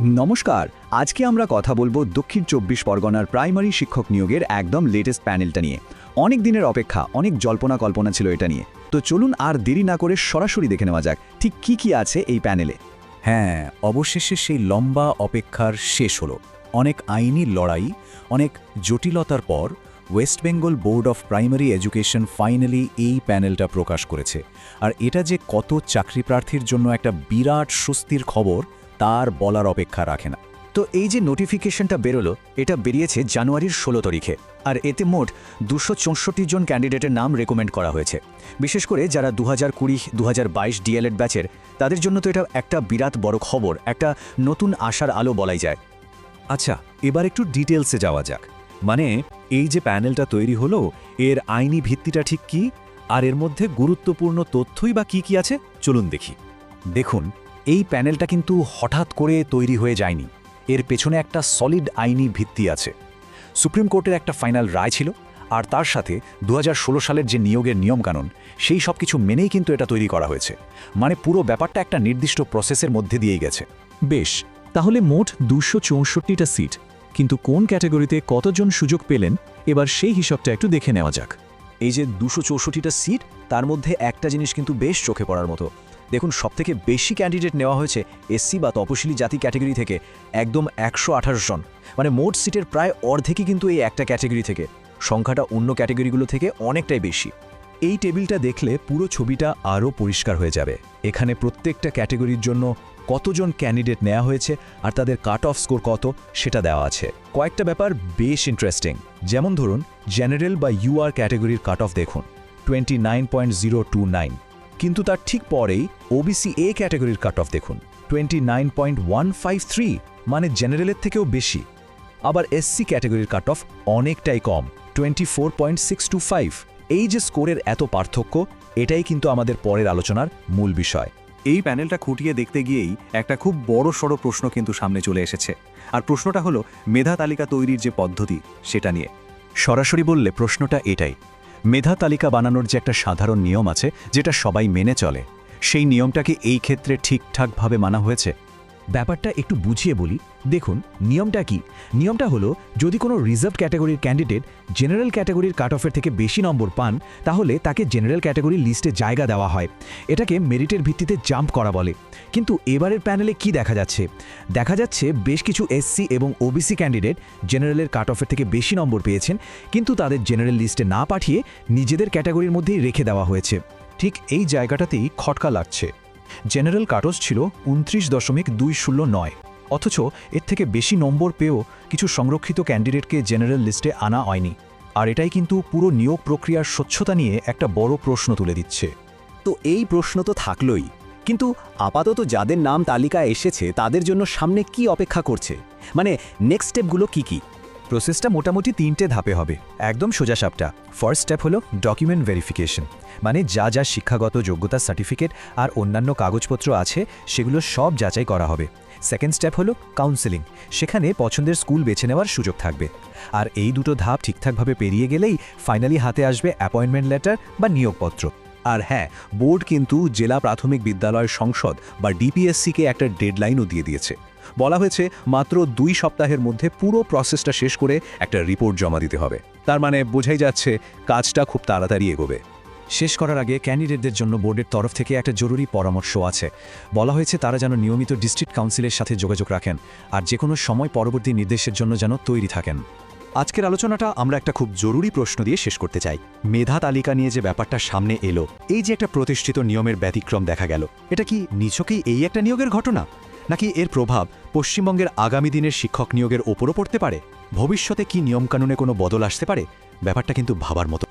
নমস্কার, আজকে আমরা কথা বলব দক্ষিণ চব্বিশ পরগনার প্রাইমারি শিক্ষক নিয়োগের একদম লেটেস্ট প্যানেলটা নিয়ে। অনেক দিনের অপেক্ষা, অনেক জল্পনা কল্পনা ছিল এটা নিয়ে। তো চলুন আর দেরি না করে সরাসরি দেখে নেওয়া যাক, ঠিক কি কি আছে এই প্যানেলে? হ্যাঁ অবশেষে সেই লম্বা অপেক্ষার শেষ হলো। অনেক আইনি লড়াই, অনেক জটিলতার পর West Bengal board of primary education finally এই প্যানেলটা প্রকাশ করেছে। আর এটা যে কত চাকরি প্রার্থীর জন্য একটা বিরাট স্বস্তির খবর তার বলার অপেক্ষা রাখে না। তো এই যে নোটিফিকেশনটা বেরোলো, এটা বেরিয়েছে জানুয়ারির ষোলো তারিখে। আর এতে মোট দুশো জন ক্যান্ডিডেটের নাম রেকমেন্ড করা হয়েছে। বিশেষ করে যারা দু হাজার কুড়ি দু হাজার বাইশ ডিএলএড ব্যাচের তাদের জন্য তো এটা একটা বিরাট বড় খবর, একটা নতুন আশার আলো বলাই যায়। আচ্ছা এবার একটু ডিটেলসে যাওয়া যাক। মানে এই যে প্যানেলটা তৈরি হলো, এর আইনি ভিত্তিটা ঠিক কি? আর এর মধ্যে গুরুত্বপূর্ণ তথ্যই বা কি কি আছে? চলুন দেখি। দেখুন এই প্যানেলটা কিন্তু হঠাৎ করে তৈরি হয়ে যায়নি। এর পেছনে একটা সলিড আইনি ভিত্তি আছে। সুপ্রিম কোর্টের একটা ফাইনাল রায় ছিল আর তার সাথে দু হাজার ষোলো সালের যে নিয়োগের নিয়মকানুন সেই সব কিছু মেনেই কিন্তু এটা তৈরি করা হয়েছে। মানে পুরো ব্যাপারটা একটা নির্দিষ্ট প্রসেসের মধ্যে দিয়েই গেছে। বেশ তাহলে মোট দুশো চৌষট্টিটা সিট কিন্তু কোন ক্যাটাগরিতে কতজন সুযোগ পেলেন এবার সেই হিসাবটা একটু দেখে নেওয়া যাক। এই যে দুশো চৌষট্টিটা সিট তার মধ্যে একটা জিনিস কিন্তু বেশ চোখে পড়ার মতো। দেখুন, সবথেকে বেশি ক্যান্ডিডেট নেওয়া হয়েছে এসসি বা তপশিলি জাতি ক্যাটাগরি থেকে, একদম একশো আঠাশ জন। মানে মোট সিটের প্রায় অর্ধেকই কিন্তু এই একটা ক্যাটাগরি থেকে। সংখ্যাটা অন্য ক্যাটাগরিগুলো থেকে অনেকটাই বেশি। এই টেবিলটা দেখলে পুরো ছবিটা আরও পরিষ্কার হয়ে যাবে। এখানে প্রত্যেকটা ক্যাটাগরির জন্য কতজন ক্যান্ডিডেট নেওয়া হয়েছে আর তাদের কাট অফ স্কোর কত সেটা দেওয়া আছে। কয়েকটা ব্যাপার বেশ ইন্টারেস্টিং যেমন ধরুন জেনারেল বা ইউআর ক্যাটাগরির কাট অফ দেখুন টোয়েন্টি কিন্তু তার ঠিক পরেই ওবিসি এ ক্যাটাগরির কাট অফ দেখুন টোয়েন্টি মানে জেনারেলের থেকেও বেশি। আবার এসসি ক্যাটাগরির কাট অফ অনেকটাই কম টোয়েন্টি এই যে স্কোরের এত পার্থক্য, এটাই কিন্তু আমাদের পরের আলোচনার মূল বিষয়। এই প্যানেলটা খুঁটিয়ে দেখতে গিয়েই একটা খুব বড় সড়ো প্রশ্ন কিন্তু সামনে চলে এসেছে। আর প্রশ্নটা হলো, মেধা তালিকা তৈরির যে পদ্ধতি, সেটা নিয়ে। সরাসরি বললে প্রশ্নটা এটাই মেধা তালিকা বানানোর যে একটা সাধারণ নিয়ম আছে, যেটা সবাই মেনে চলে, সেই নিয়মটাকে এই ক্ষেত্রে ঠিকঠাকভাবে মানা হয়েছে? ব্যাপারটা একটু বুঝিয়ে বলি। দেখুন, নিয়মটা কি? নিয়মটা হলো, যদি কোনো রিজার্ভ ক্যাটাগরির ক্যান্ডিডেট জেনারেল ক্যাটাগরির কাট অফের থেকে বেশি নম্বর পান, তাহলে তাকে জেনারেল ক্যাটাগরির লিস্টে জায়গা দেওয়া হয়। এটাকে মেরিটের ভিত্তিতে জাম্প করা বলে। কিন্তু এবারের প্যানেলে কি দেখা যাচ্ছে? দেখা যাচ্ছে বেশ কিছু এসসি এবং ওবিসি ক্যান্ডিডেট জেনারেলের কাট অফের থেকে বেশি নম্বর পেয়েছেন, কিন্তু তাদের জেনারেল লিস্টে না পাঠিয়ে নিজেদের ক্যাটাগরির মধ্যেই রেখে দেওয়া হয়েছে। ঠিক এই জায়গাটাতেই খটকা লাগছে। জেনারেল কাটস ছিল উনত্রিশ দশমিক দুই শূন্য নয়। অথচ এর থেকে বেশি নম্বর পেয়েও কিছু সংরক্ষিত ক্যান্ডিডেটকে জেনারেল লিস্টে আনা হয়নি। আর এটাই কিন্তু পুরো নিয়োগ প্রক্রিয়ার স্বচ্ছতা নিয়ে একটা বড় প্রশ্ন তুলে দিচ্ছে। তো এই প্রশ্ন তো থাকলই। কিন্তু আপাতত যাদের নাম তালিকায় এসেছে, তাদের জন্য সামনে কি অপেক্ষা করছে? মানে নেক্সট স্টেপগুলো কি কি? প্রসেসটা মোটামুটি তিনটে ধাপে হবে। একদম সোজা সাপটা। ফার্স্ট স্টেপ হলো ডকুমেন্ট ভেরিফিকেশন মানে যা যা শিক্ষাগত যোগ্যতা সার্টিফিকেট আর অন্যান্য কাগজপত্র আছে, সেগুলো সব যাচাই করা হবে। সেকেন্ড স্টেপ হলো কাউন্সেলিং সেখানে পছন্দের স্কুল বেছে নেওয়ার সুযোগ থাকবে। আর এই দুটো ধাপ ঠিকঠাকভাবে পেরিয়ে গেলেই ফাইনালি হাতে আসবে অ্যাপয়েন্টমেন্ট লেটার বা নিয়োগপত্র। আর হ্যাঁ বোর্ড কিন্তু জেলা প্রাথমিক বিদ্যালয় সংসদ বা ডিপিএসসিকে একটা ডেডলাইনও দিয়ে দিয়েছে। বলা হয়েছে, মাত্র দুই সপ্তাহের মধ্যে পুরো প্রসেসটা শেষ করে একটা রিপোর্ট জমা দিতে হবে। তার মানে বোঝাই যাচ্ছে, কাজটা খুব তাড়াতাড়ি এগোবে। শেষ করার আগে ক্যান্ডিডেটদের জন্য বোর্ডের তরফ থেকে একটা জরুরি পরামর্শ আছে। বলা হয়েছে, তারা যেন নিয়মিত ডিস্ট্রিক্ট কাউন্সিলের সাথে যোগাযোগ রাখেন আর যে কোনো সময় পরবর্তী নির্দেশের জন্য যেন তৈরি থাকেন। আজকের আলোচনাটা আমরা একটা খুব জরুরি প্রশ্ন দিয়ে শেষ করতে চাই। মেধা তালিকা নিয়ে যে ব্যাপারটা সামনে এলো, এই যে একটা প্রতিষ্ঠিত নিয়মের ব্যতিক্রম দেখা গেল, এটা কি নিছকেই এই একটা নিয়োগের ঘটনা? নাকি এর প্রভাব পশ্চিমবঙ্গের আগামী দিনের শিক্ষক নিয়োগের ওপরও পড়তে পারে? ভবিষ্যতে কি নিয়মকানুনে কোনো বদল আসতে পারে? ব্যাপারটা কিন্তু ভাবার মতো